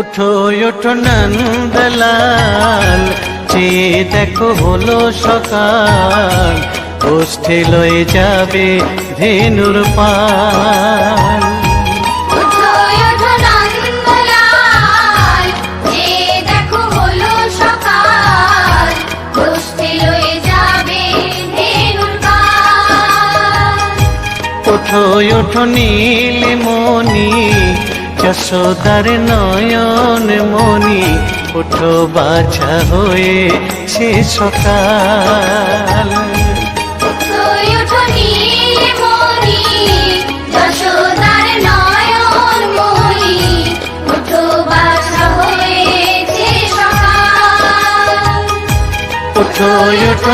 ওঠো চেয়ে ওঠো ওঠো নন্দলাল। যে দেখো হলো সকাল। গোষ্ঠী লয়ে যাবে ধেনুর পাল। ওঠো ওঠো নীল মনি যশোদার নয়ন মনি ওঠো বাছা হয়ে সে সকাল। ওঠো ওঠো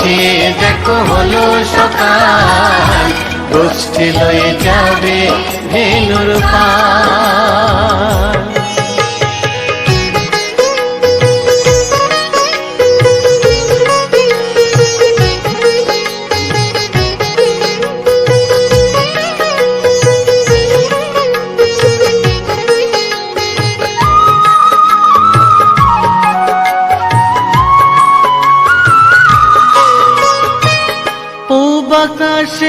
যে দেখো হলো সকাল। গোষ্ঠী লয়ে যাবে ভেনুর পাল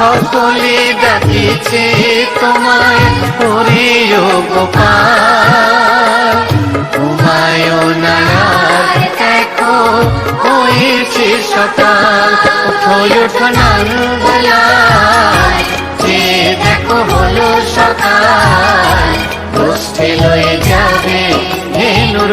সকলে ডাকিছে তোমায় হরিও গোপাল। তোমায় নায়ার দেখো, হয়েছে সকাল। ওঠো নন্দলাল যে দেখো হলো সকাল। গোষ্ঠী লয়ে যাবে ধেনুর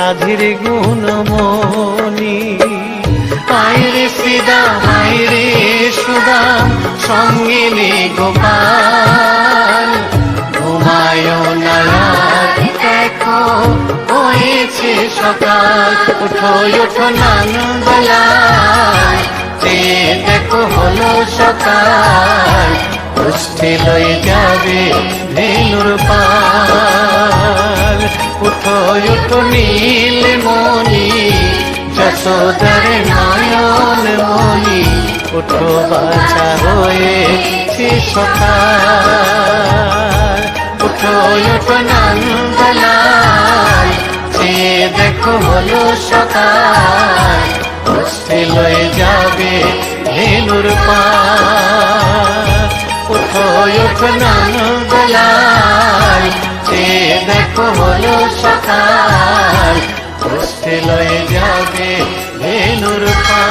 সাধের গুণমণি আইরে সিদা মাইরে সুদাম, সঙ্গে নে গোপাল। ঘুমায় না দেখো হয়েছে সকাল। উঠো উঠো নন্দলাল যে দেখো হলো সকাল। গোষ্ঠী লয়ে যাবে ধেনুর পাল। উঠো উঠো নীল মনি যশোদার নয়ন মনি উঠো, বাছা হয়েছে সকাল। উঠো উঠো নন্দলাল যে দেখো হলো সকাল। গোষ্ঠী লয়ে যাবে ধেনুর পাল। হয়েছ নানুদলাল সে দেখো হলো সকাল। কষ্টে লয়ে যাবে ভেনুর পা